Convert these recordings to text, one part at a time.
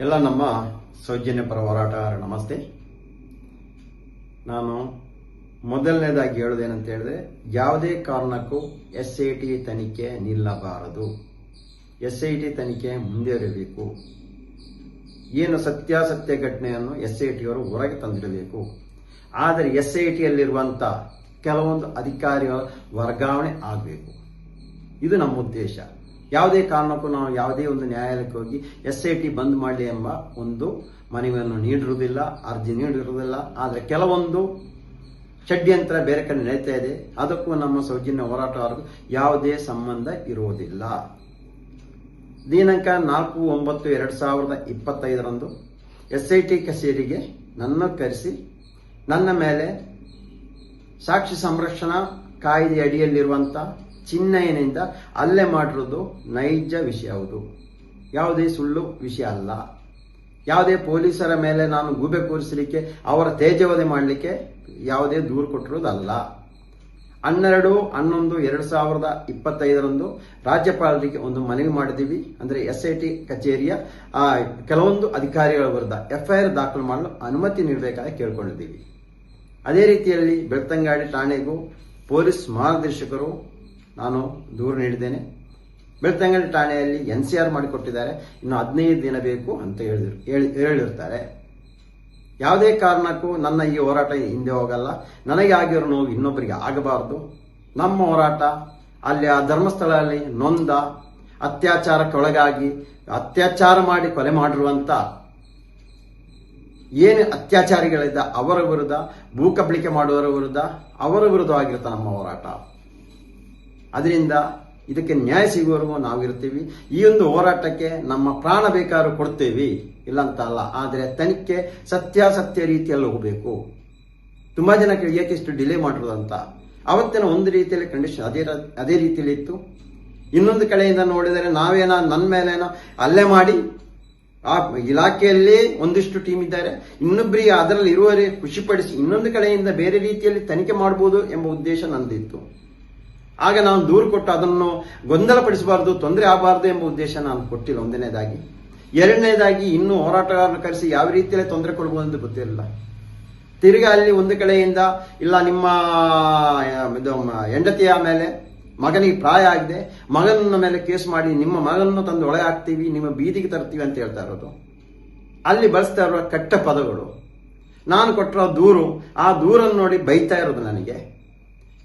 ಎಲ್ಲ ನಮ್ಮ ಸೌಜನ್ಯ ಪರ ಹೋರಾಟಗಾರ ನಮಸ್ತೆ. ನಾನು ಮೊದಲನೇದಾಗಿ ಹೇಳೋದೇನಂತ ಹೇಳಿದ್ರೆ, ಯಾವುದೇ ಕಾರಣಕ್ಕೂ ಎಸ್ ಐ ಟಿ ತನಿಖೆ ನಿಲ್ಲಬಾರದು. ಎಸ್ ಐ ಟಿ ತನಿಖೆ ಮುಂದುವರಿಬೇಕು. ಏನು ಸತ್ಯಾಸತ್ಯ ಘಟನೆಯನ್ನು ಎಸ್ ಐ ಟಿಯವರು ಹೊರಗೆ ತಂದಿಡಬೇಕು. ಆದರೆ ಎಸ್ ಐ ಟಿಯಲ್ಲಿರುವಂಥ ಕೆಲವೊಂದು ಅಧಿಕಾರಿಗಳ ವರ್ಗಾವಣೆ ಆಗಬೇಕು. ಇದು ನಮ್ಮ ಉದ್ದೇಶ. ಯಾವುದೇ ಕಾರಣಕ್ಕೂ ನಾವು ಯಾವುದೇ ಒಂದು ನ್ಯಾಯಾಲಯಕ್ಕೆ ಹೋಗಿ ಎಸ್ ಐ ಟಿ ಬಂದ್ ಮಾಡಲಿ ಎಂಬ ಒಂದು ಮನವಿಯನ್ನು ನೀಡಿರುವುದಿಲ್ಲ, ಅರ್ಜಿ ನೀಡಿರುವುದಿಲ್ಲ. ಆದರೆ ಕೆಲವೊಂದು ಷಡ್ಯಂತ್ರ ಬೇರೆ ಕಡೆ ನಡೀತಾ ಇದೆ. ಅದಕ್ಕೂ ನಮ್ಮ ಸೌಜನ್ಯ ಹೋರಾಟಗಾರರು ಯಾವುದೇ ಸಂಬಂಧ ಇರುವುದಿಲ್ಲ. ದಿನಾಂಕ ನಾಲ್ಕು ಒಂಬತ್ತು ಎರಡು ಸಾವಿರದ ಇಪ್ಪತ್ತೈದರಂದು ಎಸ್ ಐ ಟಿ ಕಚೇರಿಗೆ ನನ್ನ ಕರೆಸಿ ನನ್ನ ಮೇಲೆ ಸಾಕ್ಷಿ ಸಂರಕ್ಷಣಾ ಕಾಯ್ದೆ ಅಡಿಯಲ್ಲಿರುವಂಥ ಚಿನ್ನಯ್ಯನಿಂದ ಅಲ್ಲೇ ಮಾಡಿರೋದು ನೈಜ ವಿಷಯ ಹೌದು. ಯಾವುದೇ ಸುಳ್ಳು ವಿಷಯ ಅಲ್ಲ. ಯಾವುದೇ ಪೊಲೀಸರ ಮೇಲೆ ನಾನು ಗೂಬೆ ಕೂರಿಸಲಿಕ್ಕೆ, ಅವರ ತೇಜವದೆ ಮಾಡಲಿಕ್ಕೆ ಯಾವುದೇ ದೂರು ಕೊಟ್ಟಿರೋದಲ್ಲ. ಹನ್ನೆರಡು, ಹನ್ನೊಂದು, ಎರಡು ಸಾವಿರದ ಇಪ್ಪತ್ತೈದರಂದು ರಾಜ್ಯಪಾಲರಿಗೆ ಒಂದು ಮನವಿ ಮಾಡಿದ್ದೀವಿ. ಅಂದರೆ ಎಸ್ ಐ ಟಿ ಕಚೇರಿಯ ಕೆಲವೊಂದು ಅಧಿಕಾರಿಗಳ ವಿರುದ್ಧ ಎಫ್ಐಆರ್ ದಾಖಲು ಮಾಡಲು ಅನುಮತಿ ನೀಡಬೇಕಾಗಿ ಕೇಳಿಕೊಂಡಿದ್ದೀವಿ. ಅದೇ ರೀತಿಯಲ್ಲಿ ಬೆಳ್ತಂಗಾಡಿ ಠಾಣೆಗೂ ಪೊಲೀಸ್ ಮಹಾನಿರ್ದೇಶಕರು ನಾನು ದೂರು ನೀಡಿದ್ದೇನೆ. ಬೆಳ್ತಂಗಡಿ ಠಾಣೆಯಲ್ಲಿ ಎನ್ ಸಿ ಆರ್ ಮಾಡಿಕೊಟ್ಟಿದ್ದಾರೆ. ಇನ್ನು ಹದಿನೈದು ದಿನ ಬೇಕು ಅಂತ ಹೇಳಿದ್ರು. ಹೇಳಿ, ಹೇಳಿರ್ತಾರೆ. ಯಾವುದೇ ಕಾರಣಕ್ಕೂ ನನ್ನ ಈ ಹೋರಾಟ ಹಿಂದೆ ಹೋಗಲ್ಲ. ನನಗೆ ಆಗಿರೋ ನೋವು ಇನ್ನೊಬ್ಬರಿಗೆ ಆಗಬಾರದು. ನಮ್ಮ ಹೋರಾಟ ಅಲ್ಲಿ ಆ ಧರ್ಮಸ್ಥಳದಲ್ಲಿ ನೊಂದ ಅತ್ಯಾಚಾರಕ್ಕೊಳಗಾಗಿ ಅತ್ಯಾಚಾರ ಮಾಡಿ ಕೊಲೆ ಮಾಡಿರುವಂತ ಏನು ಅತ್ಯಾಚಾರಿಗಳಿದ್ದ ಅವರ ವಿರುದ್ಧ ಭೂಕಬಳಿಕೆ ಮಾಡುವವರ ವಿರುದ್ಧ ಅವರ ವಿರುದ್ಧವಾಗಿರುತ್ತೆ ನಮ್ಮ ಹೋರಾಟ. ಅದರಿಂದ ಇದಕ್ಕೆ ನ್ಯಾಯ ಸಿಗುವವರೆಗೂ ನಾವಿರ್ತೀವಿ ಈ ಒಂದು ಹೋರಾಟಕ್ಕೆ ನಮ್ಮ ಪ್ರಾಣ ಬೇಕಾದ್ರೂ ಕೊಡ್ತೇವೆ. ಇಲ್ಲ ಅಂತ ಅಲ್ಲ ಆದರೆ ತನಿಖೆ ಸತ್ಯಾಸತ್ಯ ರೀತಿಯಲ್ಲಿ ಹೋಗಬೇಕು. ತುಂಬ ಜನ ಕೇಳಿ ಇಷ್ಟು ಡಿಲೇ ಮಾಡಿರೋದು ಅಂತ. ಅವತ್ತಿನ ಒಂದು ರೀತಿಯಲ್ಲಿ ಕಂಡೀಷನ್ ಅದೇ ಅದೇ ರೀತಿಯಲ್ಲಿ ಇತ್ತು. ಇನ್ನೊಂದು ಕಡೆಯಿಂದ ನೋಡಿದರೆ ನಾವೇನೋ ನನ್ನ ಮೇಲೇನೋ ಅಲ್ಲೇ ಮಾಡಿ, ಆ ಇಲಾಖೆಯಲ್ಲಿ ಒಂದಿಷ್ಟು ಟೀಮ್ ಇದ್ದಾರೆ. ಇನ್ನೊಬ್ಬರಿಗೆ ಅದರಲ್ಲಿ ಇರುವವರೇ ಖುಷಿಪಡಿಸಿ ಇನ್ನೊಂದು ಕಡೆಯಿಂದ ಬೇರೆ ರೀತಿಯಲ್ಲಿ ತನಿಖೆ ಮಾಡಬಹುದು ಎಂಬ ಉದ್ದೇಶ ನಂದಿತ್ತು. ಆಗ ನಾನು ದೂರು ಕೊಟ್ಟು ಅದನ್ನು ಗೊಂದಲಪಡಿಸಬಾರದು, ತೊಂದರೆ ಆಗಬಾರ್ದು ಎಂಬ ಉದ್ದೇಶ ನಾನು ಕೊಟ್ಟಿಲ್ಲ. ಒಂದನೇದಾಗಿ. ಎರಡನೇದಾಗಿ, ಇನ್ನೂ ಹೋರಾಟಗಾರನ ಕರೆಸಿ ಯಾವ ರೀತಿಯಲ್ಲಿ ತೊಂದರೆ ಕೊಡ್ಬೋದು ಅಂತ ಗೊತ್ತಿರಲಿಲ್ಲ ತಿರ್ಗಾ ಅಲ್ಲಿ ಒಂದು ಕಡೆಯಿಂದ, ಇಲ್ಲ ನಿಮ್ಮ ಹೆಂಡತಿಯ ಮೇಲೆ ಮಗನಿಗೆ ಪ್ರಾಯ ಆಗಿದೆ ಮಗನ ಮೇಲೆ ಕೇಸ್ ಮಾಡಿ, ನಿಮ್ಮ ಮಗನನ್ನು ತಂದು ಒಳಗೆ ಹಾಕ್ತೀವಿ, ನಿಮ್ಮ ಬೀದಿಗೆ ತರ್ತೀವಿ ಅಂತ ಹೇಳ್ತಾ ಇರೋದು. ಅಲ್ಲಿ ಬಳಸ್ತಾ ಇರೋ ಕೆಟ್ಟ ಪದಗಳು. ನಾನು ಕೊಟ್ಟಿರೋ ದೂರು, ಆ ದೂರನ್ನು ನೋಡಿ ಬೈತಾ ಇರೋದು ನನಗೆ.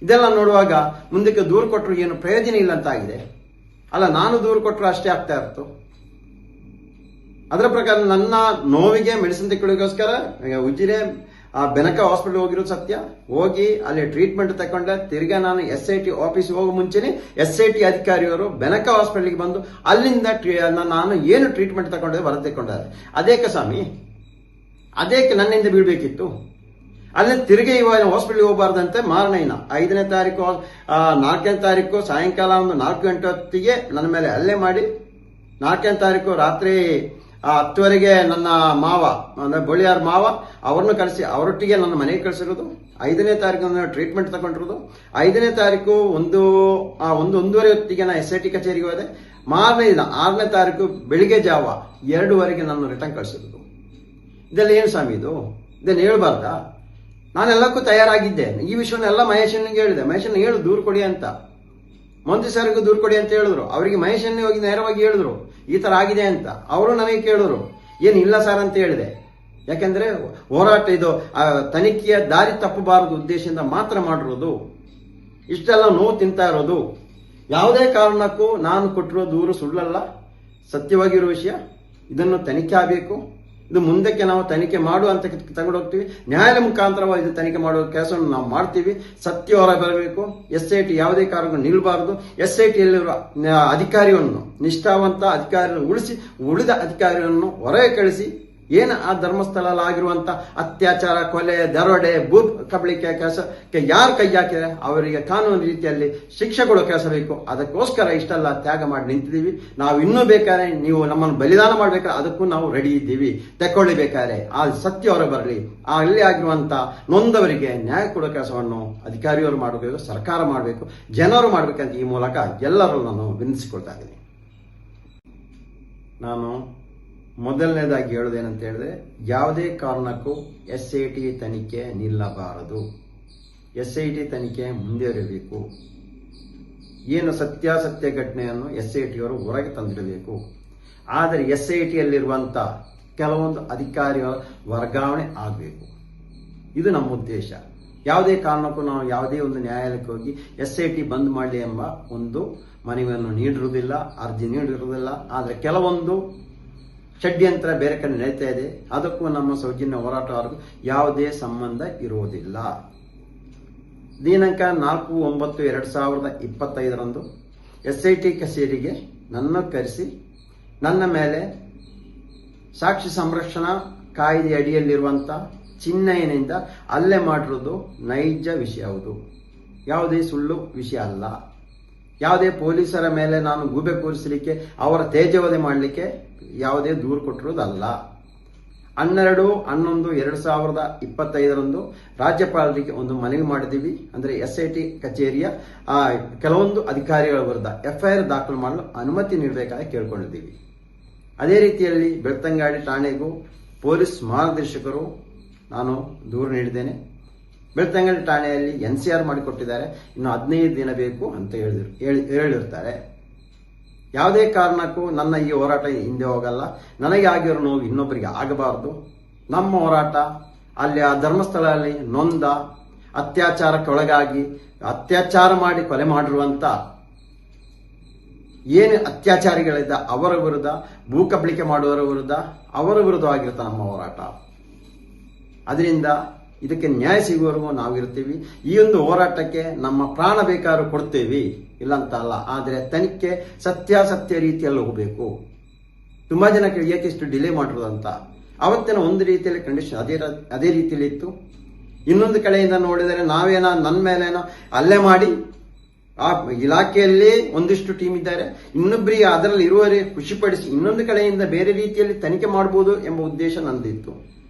ಇದೆಲ್ಲ ನೋಡುವಾಗ ಮುಂದಕ್ಕೆ ದೂರು ಕೊಟ್ಟರು ಏನು ಪ್ರಯೋಜನ ಇಲ್ಲ ಅಂತ ಆಗಿದೆ. ಅಲ್ಲ, ನಾನು ದೂರು ಕೊಟ್ಟರು ಅಷ್ಟೇ ಆಗ್ತಾ ಇರ್ತು. ಅದರ ಪ್ರಕಾರ ನನ್ನ ನೋವಿಗೆ ಮೆಡಿಸಿನ್ ತೆಕ್ಕೊಳ್ಳೋಕ್ಕೋಸ್ಕರ ಉಜಿರೆ, ಆ ಬೆನಕ ಹಾಸ್ಪಿಟಲ್ ಹೋಗಿರೋದು ಸತ್ಯ. ಹೋಗಿ ಅಲ್ಲಿ ಟ್ರೀಟ್ಮೆಂಟ್ ತಕೊಂಡೆ ತಿರ್ಗಾ ನಾನು ಎಸ್ ಐ ಟಿ ಆಫೀಸ್ ಹೋಗೋ ಮುಂಚೆನೆ ಎಸ್ ಐ ಟಿ ಅಧಿಕಾರಿಯವರು ಬೆನಕ ಹಾಸ್ಪಿಟಲ್ಗೆ ಬಂದು ಅಲ್ಲಿಂದ ನಾನು ಏನು ಟ್ರೀಟ್ಮೆಂಟ್ ತಗೊಂಡೆ ಹೊರ ತೆಕ್ಕೊಂಡಾರೆ ಅದೇಕ ಸ್ವಾಮಿ ಅದೇಕೆ ನನ್ನಿಂದ ಬೀಳ್ಬೇಕಿತ್ತು. ಅಲ್ಲಿ ತಿರುಗಿ ಇವಾಗ ಹಾಸ್ಪಿಟಲ್ಗೆ ಹೋಗಬಾರ್ದಂತೆ ಮಾರನೇನ ಐದನೇ ತಾರೀಕು ನಾಲ್ಕನೇ ತಾರೀಕು, ಸಾಯಂಕಾಲ ಒಂದು ನಾಲ್ಕು ಗಂಟೆ ಹೊತ್ತಿಗೆ ನನ್ನ ಮೇಲೆ ಹಲ್ಲೆ ಮಾಡಿ, ನಾಲ್ಕನೇ ತಾರೀಕು ರಾತ್ರಿ ಹತ್ತುವರೆಗೆ ನನ್ನ ಮಾವ, ಅಂದ್ರೆ ಬೋಳಿಯಾರ ಮಾವ, ಅವ್ರನ್ನ ಕಳಿಸಿ ಅವರೊಟ್ಟಿಗೆ ನನ್ನ ಮನೆಗೆ ಕಳಿಸಿರೋದು. ಐದನೇ ತಾರೀಕು ನಾನು ಟ್ರೀಟ್ಮೆಂಟ್ ತಗೊಂಡಿರೋದು. ಐದನೇ ತಾರೀಕು ಒಂದು ಒಂದು ಒಂದೂವರೆ ಹೊತ್ತಿಗೆ ನಾನು ಎಸ್ ಐ ಟಿ ಕಚೇರಿಗೆ ಹೋದೆ. ಮಾರನೇ ದಿನ, ಆರನೇ ತಾರೀಕು ಬೆಳಿಗ್ಗೆ ಜಾವ ಎರಡೂವರೆಗೆ ನನ್ನ ರಿಟರ್ನ್ ಕಳಿಸಿರೋದು. ಇದೆಲ್ಲ ಏನು ಸ್ವಾಮಿ ಇದು? ಇದನ್ನು ಹೇಳ್ಬಾರ್ದಾ? ನಾನೆಲ್ಲಕ್ಕೂ ತಯಾರಾಗಿದ್ದೆ. ಈ ವಿಷಯವನ್ನೆಲ್ಲ ಮಹೇಶನಿಗೆ ಹೇಳಿದೆ. ಮಹೇಶನ್ ಹೇಳು, ದೂರು ಕೊಡಿ ಅಂತ. ಮಂತ್ರಿ ಸರ್ಗೂ ದೂರು ಕೊಡಿ ಅಂತ ಹೇಳಿದ್ರು. ಅವರಿಗೆ ಮಹೇಶನ್ನೇ ಹೋಗಿ ನೇರವಾಗಿ ಹೇಳಿದ್ರು. ಈ ತರ ಆಗಿದೆ ಅಂತ. ಅವರು ನನಗೆ ಕೇಳಿದ್ರು. ಏನು ಇಲ್ಲ ಸರ್ ಅಂತ ಹೇಳಿದೆ. ಯಾಕೆಂದ್ರೆ ಹೋರಾಟ ಇದು ತನಿಖೆಯ ದಾರಿ ತಪ್ಪಬಾರದು ಉದ್ದೇಶದಿಂದ ಮಾತ್ರ ಮಾಡಿರೋದು. ಇಷ್ಟೆಲ್ಲ ನೋವು ತಿಂತಾ ಇರೋದು. ಯಾವುದೇ ಕಾರಣಕ್ಕೂ ನಾನು ಕೊಟ್ಟಿರೋ ದೂರು ಸುಳ್ಳಲ್ಲ. ಸತ್ಯವಾಗಿರೋ ವಿಷಯ. ಇದನ್ನು ತನಿಖೆ ಆಗಬೇಕು. ಇದು ಮುಂದಕ್ಕೆ ನಾವು ತನಿಖೆ ಮಾಡು ಅಂತ ತಗೊಂಡು ಹೋಗ್ತೀವಿ ನ್ಯಾಯಾಲಯ ಮುಖಾಂತರವಾಗಿ ಇದು ತನಿಖೆ ಮಾಡುವ ಕೆಲಸವನ್ನು ನಾವು ಮಾಡ್ತೀವಿ. ಸತ್ಯ ಹೊರ ಬರಬೇಕು. ಎಸ್ ಐ ಟಿ ಯಾವುದೇ ಕಾರಣಕ್ಕೂ ನಿಲ್ಲಬಾರದು. ಎಸ್ ಐ ಟಿಯಲ್ಲಿರುವ ಅಧಿಕಾರಿಯನ್ನು, ನಿಷ್ಠಾವಂತ ಅಧಿಕಾರಿಯನ್ನು ಉಳಿಸಿ, ಉಳಿದ ಅಧಿಕಾರಿಗಳನ್ನು ಹೊರಗೆ ಕಳಿಸಿ ಏನು ಆ ಧರ್ಮಸ್ಥಳಲ್ಲಿ ಆಗಿರುವಂತ ಅತ್ಯಾಚಾರ, ಕೊಲೆ, ದರೋಡೆ ಭೂ ಕಬಳಿಕೆ ಕೆಲಸ ಯಾರು ಕೈ ಹಾಕಿದರೆ ಅವರಿಗೆ ಕಾನೂನು ರೀತಿಯಲ್ಲಿ ಶಿಕ್ಷೆ ಕೊಡೋ ಕೆಲಸ ಬೇಕು ಅದಕ್ಕೋಸ್ಕರ ಇಷ್ಟೆಲ್ಲ ತ್ಯಾಗ ಮಾಡಿ ನಿಂತಿದ್ದೀವಿ. ನಾವು ಇನ್ನೂ ಬೇಕಾದ್ರೆ ನೀವು ನಮ್ಮನ್ನು ಬಲಿದಾನ ಮಾಡಬೇಕಾದ್ರೆ ಅದಕ್ಕೂ ನಾವು ರೆಡಿ ಇದ್ದೀವಿ. ತೆಕ್ಕೊಳ್ಳಿ ಆ ಸತ್ಯ ಹೊರ ಬರಲಿ. ಆ ಅಲ್ಲಿ ಆಗಿರುವಂತ ನೊಂದವರಿಗೆ ನ್ಯಾಯ ಕೊಡೋ ಕೆಲಸವನ್ನು ಅಧಿಕಾರಿಯವರು ಮಾಡಬೇಕು. ಸರ್ಕಾರ ಮಾಡಬೇಕು. ಜನರು ಮಾಡಬೇಕಂತ ಈ ಮೂಲಕ ಎಲ್ಲರೂ ನಾನು ವಿನಿಸಿಕೊಳ್ತಾ ಇದ್ದೀನಿ. ನಾನು ಮೊದಲನೇದಾಗಿ ಹೇಳೋದೇನಂತ ಹೇಳಿದ್ರೆ, ಯಾವುದೇ ಕಾರಣಕ್ಕೂ ಎಸ್ ಐ ಟಿ ತನಿಖೆ ನಿಲ್ಲಬಾರದು. ಎಸ್ ಐ ಟಿ ತನಿಖೆ ಮುಂದುವರಿಬೇಕು ಏನು ಸತ್ಯಾಸತ್ಯ ಘಟನೆಯನ್ನು ಎಸ್ ಐ ಟಿಯವರು ಹೊರಗೆ ತಂದಿಡಬೇಕು. ಆದರೆ ಎಸ್ ಐ ಟಿಯಲ್ಲಿರುವಂಥ ಕೆಲವೊಂದು ಅಧಿಕಾರಿಗಳ ವರ್ಗಾವಣೆ ಆಗಬೇಕು. ಇದು ನಮ್ಮ ಉದ್ದೇಶ. ಯಾವುದೇ ಕಾರಣಕ್ಕೂ ನಾವು ಯಾವುದೇ ಒಂದು ನ್ಯಾಯಾಲಯಕ್ಕೆ ಹೋಗಿ ಎಸ್ ಐ ಟಿ ಬಂದ್ ಮಾಡಲಿ ಎಂಬ ಒಂದು ಮನವಿಯನ್ನು ನೀಡಿರುವುದಿಲ್ಲ, ಅರ್ಜಿ ನೀಡಿರುವುದಿಲ್ಲ. ಆದರೆ ಕೆಲವೊಂದು ಷಡ್ಯಂತ್ರ ಬೇರೆ ಕಡೆ ನಡೀತಾ ಇದೆ. ಅದಕ್ಕೂ ನಮ್ಮ ಸೌಜನ್ಯ ಹೋರಾಟಗಾರರಿಗೂ ಯಾವುದೇ ಸಂಬಂಧ ಇರುವುದಿಲ್ಲ. ದಿನಾಂಕ ನಾಲ್ಕು ಒಂಬತ್ತು ಎರಡು ಸಾವಿರದ ಇಪ್ಪತ್ತೈದರಂದು ಎಸ್ ಐ ಟಿ ಕಚೇರಿಗೆ ನನ್ನ ಕರೆಸಿ ನನ್ನ ಮೇಲೆ ಸಾಕ್ಷಿ ಸಂರಕ್ಷಣಾ ಕಾಯ್ದೆ ಅಡಿಯಲ್ಲಿರುವಂಥ ಚಿಹ್ನೆಯಿಂದ ಅಲ್ಲೇ ಮಾಡಿರೋದು ನೈಜ ವಿಷಯ ಹೌದು. ಯಾವುದೇ ಸುಳ್ಳು ವಿಷಯ ಅಲ್ಲ. ಯಾವುದೇ ಪೊಲೀಸರ ಮೇಲೆ ನಾನು ಗೂಬೆ ಕೂರಿಸಲಿಕ್ಕೆ, ಅವರ ತೇಜವದೆ ಮಾಡಲಿಕ್ಕೆ ಯಾವುದೇ ದೂರು ಕೊಟ್ಟಿರೋದಲ್ಲ ಹನ್ನೆರಡು, ಹನ್ನೊಂದು, ಎರಡು ಸಾವಿರದ ಇಪ್ಪತ್ತೈದರಂದು ರಾಜ್ಯಪಾಲರಿಗೆ ಒಂದು ಮನವಿ ಮಾಡಿದ್ದೀವಿ. ಅಂದರೆ ಎಸ್ ಐ ಟಿ ಕಚೇರಿಯ ಕೆಲವೊಂದು ಅಧಿಕಾರಿಗಳ ವಿರುದ್ಧ ಎಫ್ಐಆರ್ ದಾಖಲು ಮಾಡಲು ಅನುಮತಿ ನೀಡಬೇಕಾಗಿ ಕೇಳ್ಕೊಂಡಿದ್ದೀವಿ. ಅದೇ ರೀತಿಯಲ್ಲಿ ಬೆಳ್ತಂಗಾಡಿ ಠಾಣೆಗೂ ಪೊಲೀಸ್ ಮಹಾನಿರ್ದೇಶಕರು ನಾನು ದೂರು ನೀಡಿದ್ದೇನೆ. ಬೆಳ್ತಂಗಡಿ ಠಾಣೆಯಲ್ಲಿ ಎನ್ ಸಿ ಆರ್ ಮಾಡಿಕೊಟ್ಟಿದ್ದಾರೆ. ಇನ್ನು ಹದಿನೈದು ದಿನ ಬೇಕು ಅಂತ ಹೇಳಿದ್ರು. ಹೇಳಿ- ಹೇಳಿರ್ತಾರೆ. ಯಾವುದೇ ಕಾರಣಕ್ಕೂ ನನ್ನ ಈ ಹೋರಾಟ ಹಿಂದೆ ಹೋಗಲ್ಲ. ನನಗೆ ಆಗಿರೋ ನೋವು ಇನ್ನೊಬ್ಬರಿಗೆ ಆಗಬಾರದು. ನಮ್ಮ ಹೋರಾಟ ಅಲ್ಲಿ ಆ ಧರ್ಮಸ್ಥಳದಲ್ಲಿ ನೊಂದ ಅತ್ಯಾಚಾರಕ್ಕೆ ಒಳಗಾಗಿ ಅತ್ಯಾಚಾರ ಮಾಡಿ ಕೊಲೆ ಮಾಡಿರುವಂತ ಏನು ಅತ್ಯಾಚಾರಿಗಳಿದ್ದ ಅವರ ವಿರುದ್ಧ ಭೂಕಬಳಿಕೆ ಮಾಡುವವರ ವಿರುದ್ಧ ಅವರ ವಿರುದ್ಧವಾಗಿರುತ್ತೆ ನಮ್ಮ ಹೋರಾಟ. ಅದರಿಂದ ಇದಕ್ಕೆ ನ್ಯಾಯ ಸಿಗುವವರೆಗೂ ನಾವಿರ್ತೀವಿ ಈ ಒಂದು ಹೋರಾಟಕ್ಕೆ ನಮ್ಮ ಪ್ರಾಣ ಬೇಕಾದ್ರೂ ಕೊಡ್ತೇವೆ. ಇಲ್ಲ ಅಂತ ಅಲ್ಲ. ಆದರೆ ತನಿಖೆ ಸತ್ಯಾಸತ್ಯ ರೀತಿಯಲ್ಲಿ ಹೋಗಬೇಕು. ತುಂಬ ಜನ ಏಕೆ ಇಷ್ಟು ಡಿಲೇ ಅಂತ. ಅವತ್ತಿನ ಒಂದು ರೀತಿಯಲ್ಲಿ ಕಂಡೀಷನ್ ಅದೇ ಅದೇ ರೀತಿಯಲ್ಲಿ ಇತ್ತು. ಇನ್ನೊಂದು ಕಡೆಯಿಂದ ನೋಡಿದರೆ ನಾವೇನೋ ನನ್ನ ಮೇಲೇನೋ ಅಲ್ಲೇ ಮಾಡಿ, ಆ ಇಲಾಖೆಯಲ್ಲಿ ಒಂದಿಷ್ಟು ಟೀಮ್ ಇದ್ದಾರೆ. ಇನ್ನೊಬ್ಬರಿಗೆ ಅದರಲ್ಲಿ ಇರುವವರಿಗೆ ಖುಷಿಪಡಿಸಿ ಇನ್ನೊಂದು ಕಡೆಯಿಂದ ಬೇರೆ ರೀತಿಯಲ್ಲಿ ತನಿಖೆ ಮಾಡಬಹುದು ಎಂಬ ಉದ್ದೇಶ ನಂದಿತ್ತು.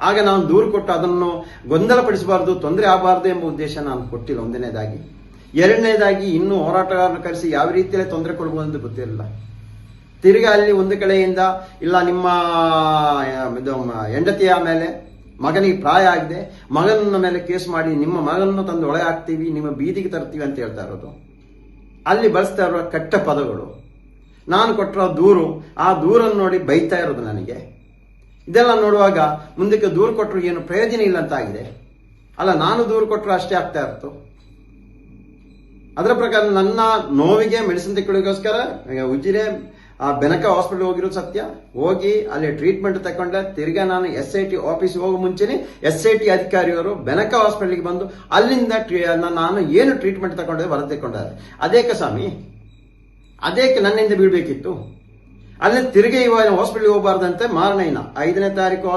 ಆಗ ನಾನು ದೂರು ಕೊಟ್ಟು ಅದನ್ನು ಗೊಂದಲಪಡಿಸಬಾರದು, ತೊಂದರೆ ಆಗಬಾರ್ದು ಎಂಬ ಉದ್ದೇಶ ನಾನು ಕೊಟ್ಟಿಲ್ಲ. ಒಂದನೇದಾಗಿ. ಎರಡನೇದಾಗಿ, ಇನ್ನೂ ಹೋರಾಟಗಾರನ ಕರೆಸಿ ಯಾವ ರೀತಿಯಲ್ಲಿ ತೊಂದರೆ ಕೊಡಬಹುದು ಅಂತ ಗೊತ್ತಿರಲಿಲ್ಲ. ತಿರುಗಿ ಅಲ್ಲಿ ಒಂದು ಕಡೆಯಿಂದ, ಇಲ್ಲ, ನಿಮ್ಮ ಹೆಂಡತಿಯ ಮೇಲೆ ಮಗನಿಗೆ ಪ್ರಾಯ ಆಗಿದೆ ಮಗನ ಮೇಲೆ ಕೇಸ್ ಮಾಡಿ, ನಿಮ್ಮ ಮಗನನ್ನು ತಂದು ಒಳಗೆ ಹಾಕ್ತೀವಿ ನಿಮ್ಮ ಬೀದಿಗೆ ತರ್ತೀವಿ ಅಂತ ಹೇಳ್ತಾ ಇರೋದು. ಅಲ್ಲಿ ಬಳಸ್ತಾ ಇರೋ ಕೆಟ್ಟ ಪದಗಳು. ನಾನು ಕೊಟ್ಟಿರೋ ದೂರು, ಆ ದೂರನ್ನು ನೋಡಿ ಬೈತಾ ಇರೋದು ನನಗೆ. ಇದೆಲ್ಲ ನೋಡುವಾಗ ಮುಂದಕ್ಕೆ ದೂರು ಕೊಟ್ಟರು ಏನು ಪ್ರಯೋಜನ ಇಲ್ಲ ಅಂತ ಆಗಿದೆ ಅಲ್ಲ, ನಾನು ದೂರು ಕೊಟ್ಟರು ಅಷ್ಟೇ ಆಗ್ತಾ ಇರ್ತು. ಅದರ ಪ್ರಕಾರ ನನ್ನ ನೋವಿಗೆ ಮೆಡಿಸಿನ್ ತೆಕ್ಕೊಳ್ಳೋಕ್ಕೋಸ್ಕರ, ಈಗ ಉಜಿರೆ ಆ ಬೆನಕ ಹಾಸ್ಪಿಟಲ್ ಹೋಗಿರೋದು ಸತ್ಯ. ಹೋಗಿ ಅಲ್ಲಿ ಟ್ರೀಟ್ಮೆಂಟ್ ತಕೊಂಡೆ ತಿರ್ಗಾ ನಾನು ಎಸ್ ಐ ಟಿ ಆಫೀಸ್ ಹೋಗೋ ಮುಂಚೆನೆ ಎಸ್ ಐ ಟಿ ಅಧಿಕಾರಿಯವರು ಬೆನಕ ಹಾಸ್ಪಿಟಲ್ಗೆ ಬಂದು ಅಲ್ಲಿಂದ ನಾನು ಏನು ಟ್ರೀಟ್ಮೆಂಟ್ ತಗೊಂಡೆ ಹೊರ ತೆಕ್ಕೊಂಡಿದ್ದಾರೆ ಅದೇಕ ಸ್ವಾಮಿ ಅದೇಕೆ ನನ್ನಿಂದ ಬೀಳ್ಬೇಕಿತ್ತು ಅಲ್ಲಿ ತಿರುಗಿ ಇವಾಗ ಹಾಸ್ಪಿಟಲ್ಗೆ ಹೋಗಬಾರ್ದಂತೆ ಇನ್ನ ಐದನೇ ತಾರೀಕು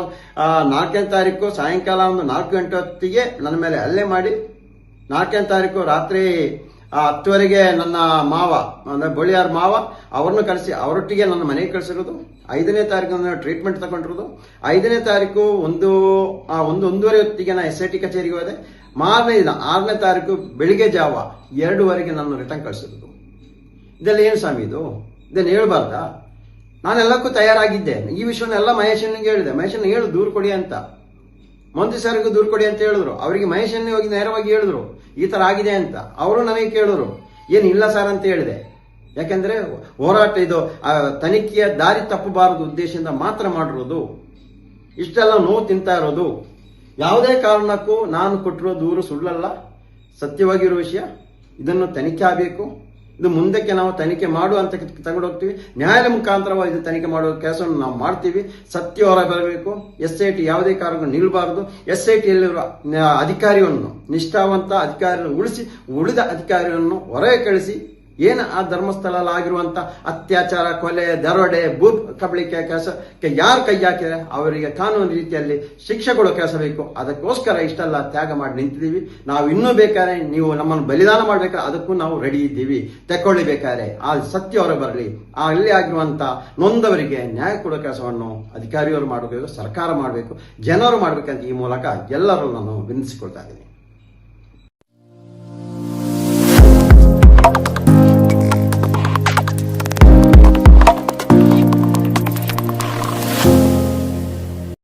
ನಾಲ್ಕನೇ ತಾರೀಕು, ಸಾಯಂಕಾಲ ಒಂದು ನಾಲ್ಕು ಗಂಟೆ ಹೊತ್ತಿಗೆ ನನ್ನ ಮೇಲೆ ಹಲ್ಲೆ ಮಾಡಿ, ನಾಲ್ಕನೇ ತಾರೀಕು ರಾತ್ರಿ ಹತ್ತುವರೆಗೆ ನನ್ನ ಮಾವ, ಅಂದ್ರೆ ಬೋಳಿಯಾರ ಮಾವ, ಅವ್ರನ್ನ ಕಳಿಸಿ ಅವರೊಟ್ಟಿಗೆ ನನ್ನ ಮನೆಗೆ ಕಳಿಸಿರೋದು. ಐದನೇ ತಾರೀಕು ನಾನು ಟ್ರೀಟ್ಮೆಂಟ್ ತಗೊಂಡಿರೋದು. ಐದನೇ ತಾರೀಕು ಒಂದು ಒಂದು ಒಂದೂವರೆ ಹೊತ್ತಿಗೆ ನಾನು ಎಸ್ ಐ ಟಿ ಕಚೇರಿಗೆ ಹೋದೆ. ಮಾರನೇ ದಿನ, ಆರನೇ ತಾರೀಕು ಬೆಳಿಗ್ಗೆ ಜಾವ ಎರಡೂವರೆಗೆ ನನ್ನ ರಿಟರ್ನ್ ಕಳಿಸಿರೋದು. ಇದೆಲ್ಲ ಏನು ಸ್ವಾಮಿ ಇದು? ಇದನ್ನು ಹೇಳ್ಬಾರ್ದಾ? ನಾನೆಲ್ಲಕ್ಕೂ ತಯಾರಾಗಿದ್ದೆ. ಈ ವಿಷಯವನ್ನೆಲ್ಲ ಮಹೇಶನಿಗೆ ಹೇಳಿದೆ. ಮಹೇಶನ್ ಹೇಳು, ದೂರು ಕೊಡಿ ಅಂತ. ಮಂತ್ರಿ ಸರ್ಗೂ ದೂರು ಕೊಡಿ ಅಂತ ಹೇಳಿದ್ರು. ಅವರಿಗೆ ಮಹೇಶನ್ನೇ ಹೋಗಿ ನೇರವಾಗಿ ಹೇಳಿದ್ರು. ಈ ತರ ಆಗಿದೆ ಅಂತ. ಅವರು ನನಗೆ ಕೇಳಿದ್ರು. ಏನು ಇಲ್ಲ ಸರ್ ಅಂತ ಹೇಳಿದೆ. ಯಾಕಂದ್ರೆ ಹೋರಾಟ ಇದು ತನಿಖೆಯ ದಾರಿ ತಪ್ಪಬಾರದು ಉದ್ದೇಶದಿಂದ ಮಾತ್ರ ಮಾಡಿರೋದು. ಇಷ್ಟೆಲ್ಲ ನೋವು ತಿಂತಾ ಇರೋದು. ಯಾವುದೇ ಕಾರಣಕ್ಕೂ ನಾನು ಕೊಟ್ಟಿರೋ ದೂರು ಸುಳ್ಳಲ್ಲ. ಸತ್ಯವಾಗಿರೋ ವಿಷಯ. ಇದನ್ನು ತನಿಖೆ ಆಗಬೇಕು. ಇದು ಮುಂದಕ್ಕೆ ನಾವು ತನಿಖೆ ಮಾಡು ಅಂತ ತಗೊಂಡು ಹೋಗ್ತೀವಿ. ನ್ಯಾಯಾಲಯ ಮುಖಾಂತರವಾಗಿ ತನಿಖೆ ಮಾಡುವ ಕೆಲಸವನ್ನು ನಾವು ಮಾಡ್ತೀವಿ. ಸತ್ಯ ಹೊರ ಬರಬೇಕು. ಎಸ್ ಐ ಟಿ ಯಾವುದೇ ಕಾರಣಕ್ಕೂ ನಿಲ್ಲಬಾರದು. ಎಸ್ ಐ ಟಿಯಲ್ಲಿರುವ ಅಧಿಕಾರಿಯನ್ನು, ನಿಷ್ಠಾವಂತ ಅಧಿಕಾರಿಯನ್ನು ಉಳಿಸಿ, ಉಳಿದ ಅಧಿಕಾರಿಯನ್ನು ಹೊರಗೆ ಕಳಿಸಿ ಏನು ಆ ಧರ್ಮಸ್ಥಳದಲ್ಲಿ ಆಗಿರುವಂತ ಅತ್ಯಾಚಾರ, ಕೊಲೆ, ದರೋಡೆ ಭೂ ಕಬಳಿಕೆ ಕೆಲಸಕ್ಕೆ ಯಾರು ಕೈ ಹಾಕಿದರೆ ಅವರಿಗೆ ಕಾನೂನು ರೀತಿಯಲ್ಲಿ ಶಿಕ್ಷೆ ಕೊಡೋ ಕೆಲಸ ಬೇಕು. ಅದಕ್ಕೋಸ್ಕರ ಇಷ್ಟೆಲ್ಲ ತ್ಯಾಗ ಮಾಡಿ ನಿಂತಿದ್ದೀವಿ. ನಾವು ಇನ್ನೂ ಬೇಕಾದ್ರೆ ನೀವು ನಮ್ಮನ್ನು ಬಲಿದಾನ ಮಾಡ್ಬೇಕಾದ್ರೆ ಅದಕ್ಕೂ ನಾವು ರೆಡಿ ಇದ್ದೀವಿ. ತೆಕ್ಕೊಳ್ಳಿ ಬೇಕಾದ್ರೆ. ಆ ಸತ್ಯ ಹೊರ ಬರಲಿ. ಅಲ್ಲಿ ಆಗಿರುವಂತ ನೊಂದವರಿಗೆ ನ್ಯಾಯ ಕೊಡೋ ಕೆಲಸವನ್ನು ಅಧಿಕಾರಿಯವರು ಮಾಡಬೇಕು, ಸರ್ಕಾರ ಮಾಡಬೇಕು, ಜನರು ಮಾಡಬೇಕಂತ ಈ ಮೂಲಕ ಎಲ್ಲರೂ ನಾನು ವಿನಿಸಿಕೊಳ್ತಾ ಇದ್ದೀನಿ.